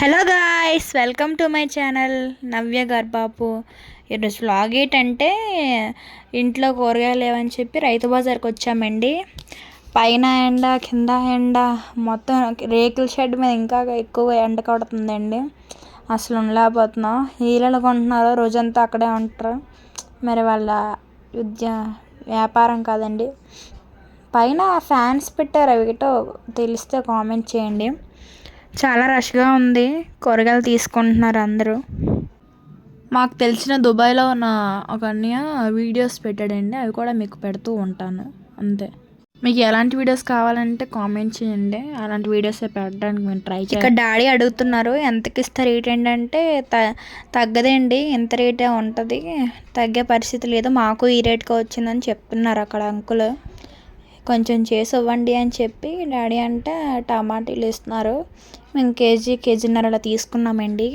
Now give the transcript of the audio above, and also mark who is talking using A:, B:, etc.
A: Hello guys welcome to my channel Navya గర్బాపు ఈరోజు vlog ఏంటంటే ఇంట్లో కూరగాయలు లేవని చెప్పి రైతు బజార్కి వచ్చామండి. పైన ఎండ కింద ఎండ మొత్తం రేకుల షెడ్ మీద ఇంకా ఎక్కువ ఎండ కొడుతుందండి. అసలు ఉండలేకపోతున్నాం. ఈలలు కొంటున్నారు రోజంతా అక్కడే ఉంటారు. మరి వాళ్ళ ఉద్య వ్యాపారం కాదండి. పైన ఫ్యాన్స్ పెట్టారు అవి గిటో తెలిస్తే కామెంట్ చేయండి. చాలా రష్గా ఉంది. కూరగాయలు తీసుకుంటున్నారు అందరూ. మాకు తెలిసిన దుబాయ్లో ఉన్న ఒక అన్నయ్య వీడియోస్ పెట్టాడండి. అవి కూడా మీకు పెడుతూ ఉంటాను. అంతే. మీకు ఎలాంటి వీడియోస్ కావాలంటే కామెంట్ చేయండి. అలాంటి వీడియోస్ పెట్టడానికి మేము ట్రై చేయాలి ఇక్కడ డాడీ అడుగుతున్నారు ఎంతకి ఇస్తారు రేట్ ఏంటంటే త తగ్గదండి. ఎంత రేటే ఉంటుంది. తగ్గే పరిస్థితి లేదు. మాకు ఈ రేట్కి వచ్చిందని చెప్తున్నారు అక్కడ అంకుల్. కొంచెం చేసి ఇవ్వండి అని చెప్పి డాడీ అంటే టమాటీలు ఇస్తున్నారు మేము కేజీ కేజీన్నర అలా తీసుకున్నామండి.